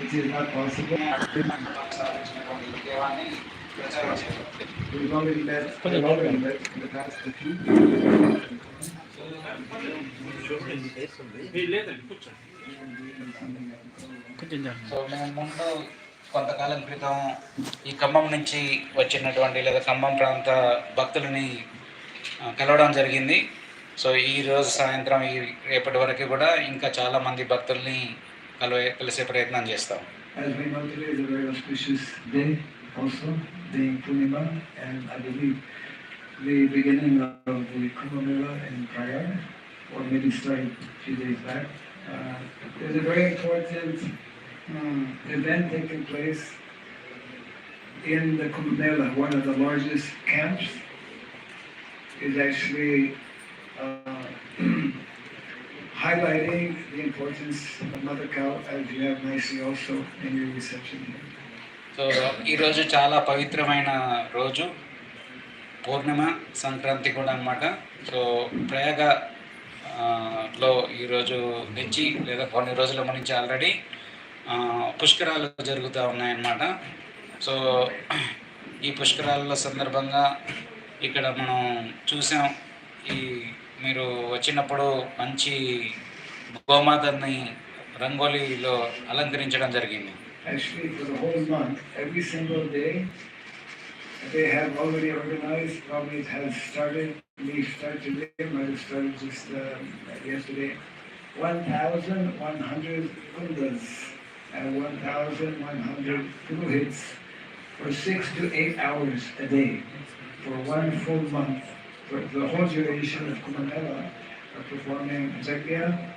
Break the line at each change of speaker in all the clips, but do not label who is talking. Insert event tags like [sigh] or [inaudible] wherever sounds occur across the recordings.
Which is not possible
so మేము ముందు కొంతకాలం క్రితం ఈ ఖమ్మం నుంచి వచ్చినటువంటి లేదా ఖమ్మం ప్రాంత భక్తులని కలవడం జరిగింది. సో ఈ రోజు సాయంత్రం ఈ రేపటి వరకు కూడా ఇంకా చాలామంది భక్తుల్ని కలవే కలిసే ప్రయత్నం చేస్తాం
As we know today is a very auspicious day also, being Purnima, and I believe the beginning of the Kumbh Mela in Prayag, or maybe started a few days back. Uh, There's a very important um, event taking place in the Kumbh Mela, one of the largest camps is actually uh, [clears throat] highlighting the importance of Mother Cow as you have nicely also in your reception. Here.
So ఈరోజు చాలా పవిత్రమైన రోజు. పూర్ణిమ సంక్రాంతి కూడా అన్నమాట. So Prayag లో ఈరోజు నుంచి లేదా కొన్ని రోజుల నుంచి ఆల్రెడీ పుష్కరాలు జరుగుతూ ఉన్నాయన్నమాట. సో ఈ పుష్కరాల సందర్భంగా ఇక్కడ మనం చూసాం ఈ మీరు వచ్చినప్పుడు మంచి గోమాతని రంగోలీలో అలంకరించడం జరిగింది
Actually, for the whole month, every single day, they have already organized, probably it has started, we started today, might have started just uh, yesterday, 1,100 kundas and 1,100 purohits for six to eight hours a day for one full month. For the whole duration of Kumbh are performing Yajna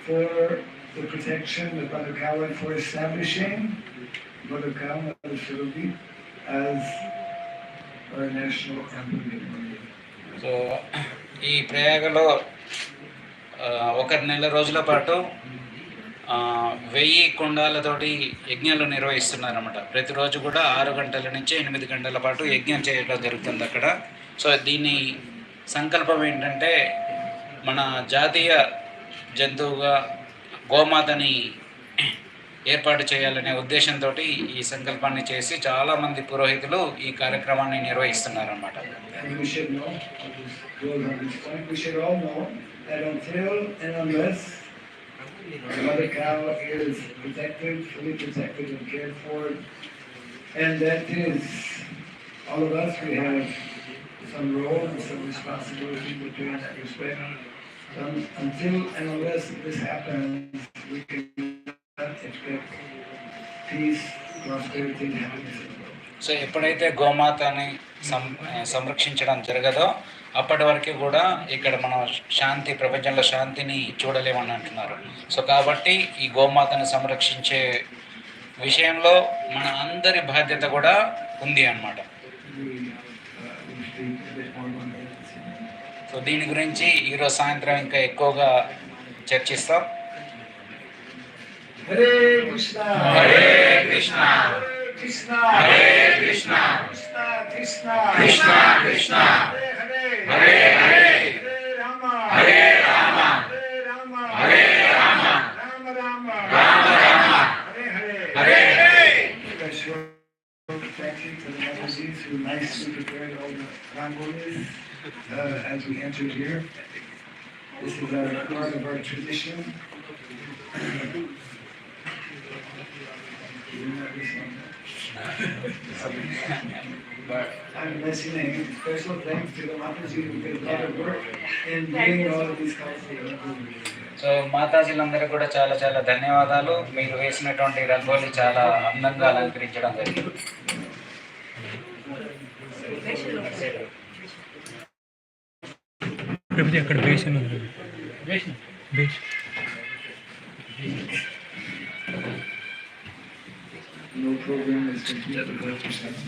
for the protection of Mother for establishing Mother Cow, Surubi, as our national emblem.
So ఈ ప్రయాగలో ఒక నెల రోజుల పాటు వెయ్యి కుండాలతోటి యజ్ఞాలు నిర్వహిస్తున్నారన్నమాట ప్రతిరోజు కూడా ఆరు గంటల నుంచి ఎనిమిది గంటల పాటు యజ్ఞం చేయడం జరుగుతుంది అక్కడ సో దీని సంకల్పం ఏంటంటే మన జాతీయ జంతువుగా గోమాతని ఏర్పాటు చేయాలనే ఉద్దేశంతో ఈ సంకల్పాన్ని చేసి చాలామంది పురోహితులు ఈ కార్యక్రమాన్ని
నిర్వహిస్తున్నారు అన్నమాట Mother cow is protected, fully some role and some responsibility pay in that respect. Um, Until and unless this happens, we cannot expect peace, prosperity, and happiness in the world.
So ఎప్పుడైతే గోమాతని సం సంరక్షించడం జరగదో అప్పటి వరకు కూడా ఇక్కడ మనం శాంతి ప్రపంచంలో శాంతిని చూడలేమని అంటున్నారు సో కాబట్టి ఈ గోమాతను సంరక్షించే విషయంలో మన అందరి బాధ్యత కూడా ఉంది అన్నమాట సో దీని గురించి ఈరోజు సాయంత్రం ఇంకా ఎక్కువగా చర్చిస్తాం
Hare Krishna. Hare Krishna Krishna. Hare Krishna Krishna Krishna. Krishna Krishna Who nicely prepared all the rangolis uh, as we entered here. This is our part of our tradition. I'm mentioning special thanks to the Mataji who did a lot of work in doing all of these kinds of rangolis.
So మాతాజీలందరికీ కూడా చాలా చాలా ధన్యవాదాలు మీరు వేసినటువంటి రంగోలి చాలా అందంగా అలంకరించడం జరిగింది
ప్రభుజీ అక్కడ బేసిన్ ఉంది base
No program is complete without your silence.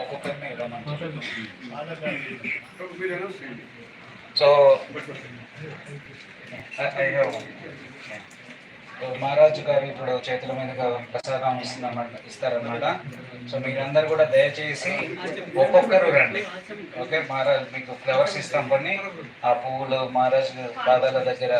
ఒక్కొక్కరిని రమ్మని సో అయ్యో సో మహారాజు గారు ఇప్పుడు చేతుల మీదుగా ప్రసాదం ఇస్తున్నమాట ఇస్తారన్నమాట. సో మీరందరూ కూడా దయచేసి ఒక్కొక్కరు రండి. ఓకే మహారాజ్ మీకు ఫ్లవర్స్ ఇస్తాం కొన్ని. ఆ పువ్వులు మహారాజు పాదాల దగ్గర